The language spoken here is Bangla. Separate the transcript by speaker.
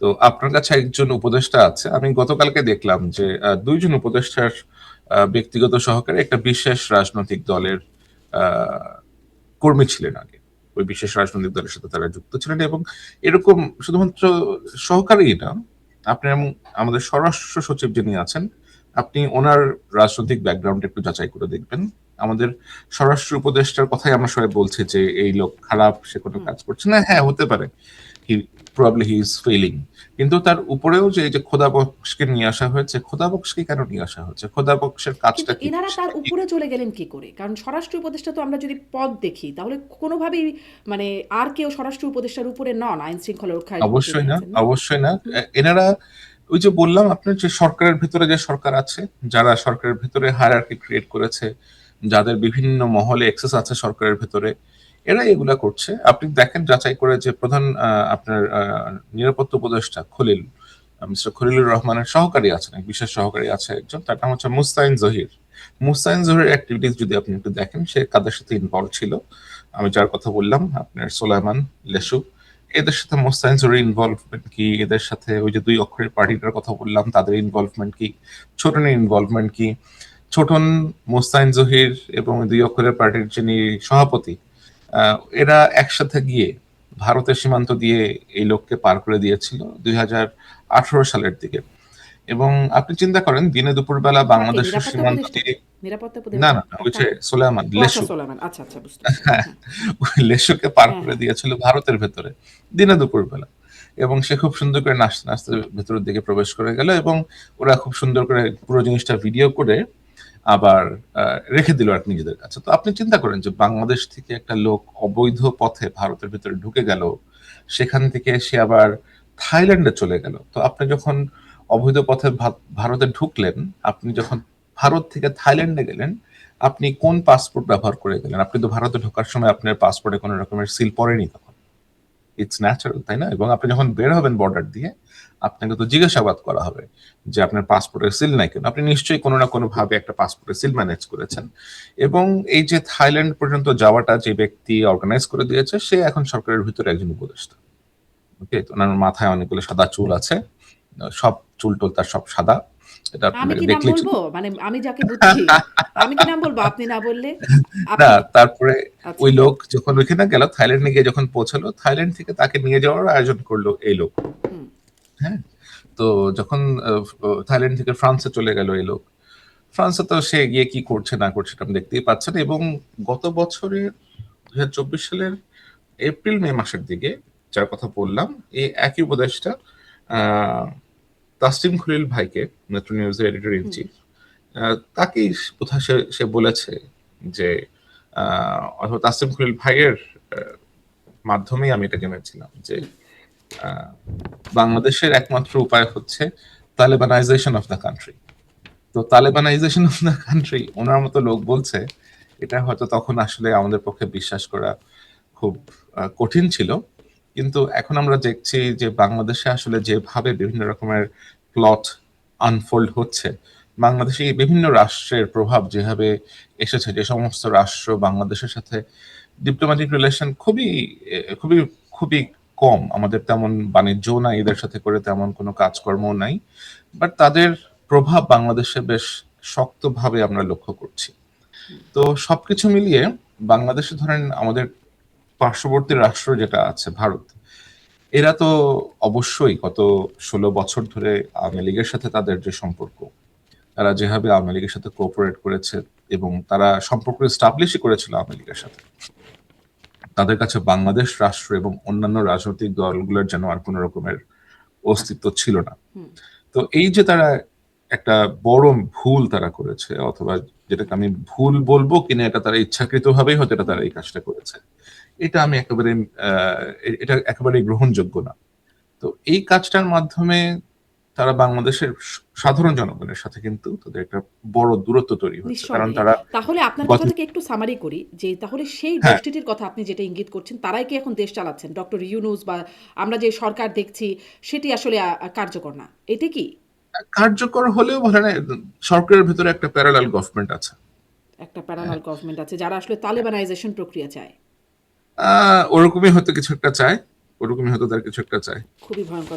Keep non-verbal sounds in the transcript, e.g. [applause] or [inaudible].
Speaker 1: তো আপনার কাছে একজন উপদেষ্টা আছে। আমি গতকালকে দেখলাম যে দুইজন উপদেষ্টার ব্যক্তিগত সহকারে একটা বিশেষ রাজনৈতিক দলের কর্মী ছিলেন আগে। ওই বিশেষ রাজনৈতিক দলের সাথে তারা যুক্ত ছিলেন এবং এরকম শুধুমাত্র সহকারী না আপনি এমন আমাদের স্বরাষ্ট্র সচিব যিনি আছেন আপনি ওনার রাজনৈতিক ব্যাকগ্রাউন্ড একটু যাচাই করে দেখবেন। আমাদের স্বরাষ্ট্র উপদেষ্টার কথাই আমরা সবাই বলছি যে এই লোক খারাপ সে কোনো কাজ করছে না। হ্যাঁ হতে পারে। প্রবলি হি ইজ ফেলিং কিন্তু তার উপরেও যে যে খোদা বক্সকে নিয়ে আসা হয়েছে খোদা বক্সকে কেন নিয়ে আসা হয়েছে? খোদা বক্সের কাজটা কি?
Speaker 2: এনারা তার উপরে চলে গেলেন কি করে? কারণ স্বরাষ্ট্র উপদেষ্টা তো আমরা যদি পদ দেখি তাহলে কোনোভাবেই মানে আর কেউ স্বরাষ্ট্র উপদেষ্টার উপরে নন আইন শৃঙ্খলা রক্ষায়
Speaker 1: অবশ্যই না অবশ্যই না। এনারা ওই যে বললাম আপনার যে সরকারের ভিতরে যে সরকার আছে যারা সরকারের ভিতরে হায়ারার্কি ক্রিয়েট করেছে যাদের বিভিন্ন মহলে এক্সেস আছে সরকারের ভিতরে এরা এগুলা করছে। আপনি দেখেন যাচাই করে যে প্রধান আপনার নিরাপত্তা উপদেষ্টা খলিল মিস্টার খলিলুর রহমানের সহকারী আছেন বিশেষ সহকারী আছে একজন, তার নাম হচ্ছে মুস্তাইন জহির। মুস্তাইন জহির অ্যাক্টিভিটিস যদি আপনি একটু দেখেন, সে কাদের সাথে ইনভলভ ছিল? আমি যার কথা বললাম, আপনার সোলাইমান লেসু। এদের সাথে মোস্তাইন জহির ইনভলভমেন্ট কি? এদের সাথে ওই যে দুই অক্ষরের পার্টিটার কথা বললাম, তাদের ইনভলভমেন্ট কি? ছোটনের ইনভলভমেন্ট কি? ছোটন, মোস্তাইন জহির এবং দুই অক্ষরের পার্টির যিনি সভাপতি এরা একসাথে গিয়ে ভারতের সীমান্ত দিয়ে এই লোককে পার করে দিয়েছিল দুই হাজার আঠারো সালের দিকে এবং আপনি চিন্তা করেন দিনে দুপুরবেলা বাংলাদেশের
Speaker 2: নিরাপত্তা
Speaker 1: সীমান্ত দিয়ে না না
Speaker 2: ও আচ্ছা,
Speaker 1: লেসু।
Speaker 2: আচ্ছা আচ্ছা। [laughs]
Speaker 1: হ্যাঁ লেসুকে পার
Speaker 2: হ্যাঁ,
Speaker 1: করে। দিয়েছিল ভারতের ভেতরে দিনে দুপুর বেলা এবং সে খুব সুন্দর করে নাচতে নাচতে ভেতরের দিকে প্রবেশ করে গেল এবং ওরা খুব সুন্দর করে পুরো জিনিসটা ভিডিও করে আবার রেখে দিল আর নিজেদের কাছে। তো আপনি চিন্তা করেন যে বাংলাদেশ থেকে একটা লোক অবৈধ পথে ভারতের ভিতরে ঢুকে গেল, সেখান থেকে সে আবার থাইল্যান্ডে চলে গেল। তো আপনি যখন অবৈধ পথে ভারতে ঢুকলেন, আপনি যখন ভারত থেকে থাইল্যান্ডে গেলেন, আপনি কোন পাসপোর্ট ব্যবহার করে গেলেন? আপনি তো ভারতে ঢোকার সময় আপনার পাসপোর্টে কোনো রকমের সিল পড়েনি তখন। ইটস ন্যাচারাল তাই না? এবং আপনি যখন বের হবেন বর্ডার দিয়ে, আপনাকে তো জিজ্ঞাসাবাদ করা হবে যে আপনার পাসপোর্টের সিল নাই কেন? আপনি নিশ্চয়ই কোনো না কোনো ভাবে একটা পাসপোর্টের সিল ম্যানেজ করেছেন। এবং এই যে থাইল্যান্ড পর্যন্ত যাওয়াটা যে ব্যক্তি অর্গানাইজ করে দিয়েছে, সে এখন সরকারের ভিতরে একজন উপদেষ্টা। ওকে ওনার মাথায় অনেকগুলো সাদা চুল আছে। সব চুল টুল তার সব সাদা। এটা
Speaker 2: আমি
Speaker 1: দেখলে
Speaker 2: বলব? মানে আমি যাকে বুঝছি আমি কি নাম বলব? আপনি না বললে?
Speaker 1: না তারপরে
Speaker 2: আচ্ছা।
Speaker 1: ওই লোক যখন ওইখানে গেল থাইল্যান্ডে গিয়ে যখন পৌঁছালো থাইল্যান্ড থেকে তাকে নিয়ে যাওয়ার আয়োজন করল এই লোক। হ্যাঁ? তো যখন থাইল্যান্ড থেকে ফ্রান্সে চলে গেল এই লোক। ফ্রান্সে তো সে গিয়ে কি করছে না করছে আপনি দেখতেই পাচ্ছেন এবং গত বছরের দুই হাজার চব্বিশ সালের এপ্রিল মে মাসের দিকে যার কথা বললাম এই একই উপদেশটা আহ, তাসলিম খলিল ভাইকে মেট্রো নিউজের এডিটর ইন চিফ তাকেই কোথাও সে সে বলেছে যে অথবা তাসলিম খলিল ভাইয়ের মাধ্যমেই আমি এটা জেনেছিলাম যে বাংলাদেশের একমাত্র উপায় হচ্ছে তালেবানাইজেশন অফ দ্য কান্ট্রি। তো তালেবানাইজেশন অফ দ্য কান্ট্রি, ওনার মতো লোক বলছে, এটা হয়তো তখন আসলে আমাদের পক্ষে বিশ্বাস করা খুব কঠিন ছিল কিন্তু এখন আমরা দেখছি যে বাংলাদেশে আসলে যেভাবে বিভিন্ন রকমের প্লট আনফোল্ড হচ্ছে, বাংলাদেশে বিভিন্ন রাষ্ট্রের প্রভাব যেভাবে এসেছে, যে সমস্ত রাষ্ট্র বাংলাদেশের সাথে ডিপ্লোম্যাটিক রিলেশন খুবই খুবই খুবই কম, আমাদের তেমন বাণিজ্য নাই, এদের সাথে করে তেমন কোনো কাজকর্ম নাই বাট তাদের প্রভাব বাংলাদেশে বেশ শক্তভাবে আমরা লক্ষ্য করছি। তো সবকিছু মিলিয়ে বাংলাদেশে ধরেন আমাদের পার্শ্ববর্তী রাষ্ট্র যেটা আছে ভারত এরা তো অবশ্যই গত ষোলো বছর ধরে আওয়ামী লীগের সাথে তাদের যে সম্পর্ক তারা যেভাবে আওয়ামী লীগের সাথে কোঅপারেট করেছে এবং তারা সম্পর্ক এস্টাবলিশই করেছিল আওয়ামী লীগের সাথে। তাদের কাছে বাংলাদেশ রাষ্ট্র এবং অন্যান্য রাজনৈতিক দলগুলোর যেন আর কোনো রকমের অস্তিত্ব ছিল না। তো এই যে তারা একটা বড় ভুল তারা করেছে অথবা যেটাকে আমি ভুল বলব কিনা এটা তারা ইচ্ছাকৃত ভাবেই হয়তো এটা তারা এই কাজটা করেছে। এটা আমি একেবারে এটা একেবারে গ্রহণযোগ্য না। তো এই কাজটার মাধ্যমে তারা বাংলাদেশের সাধারণ জনগণের সাথে কিন্তু তাদের একটা বড় দূরত্ব তৈরি হচ্ছে। কারণ তারা
Speaker 2: তাহলে আপনার কথা থেকে একটু সামারি করি যে তাহলে সেই
Speaker 1: হ্যাঁ।
Speaker 2: গোষ্ঠীটির কথা আপনি যেটা ইঙ্গিত করছেন তারাই কি এখন দেশ চালাচ্ছেন? ডক্টর ইউনুস বা আমরা যে সরকার দেখছি সেটি আসলে কার্যকর না। এটা কি?
Speaker 1: কার্যকর হলেও বলে না সরকারের ভিতরে একটা প্যারালাল গভর্নমেন্ট আছে।
Speaker 2: একটা প্যারালাল গভর্নমেন্ট আছে যারা আসলে তালেবানাইজেশন প্রক্রিয়া চায়।
Speaker 1: ওরকমই হয়তো কিছু একটা চায় ওরকমই হয়তো তার কিছু একটা চায়।
Speaker 2: খুবই ভয়ঙ্কর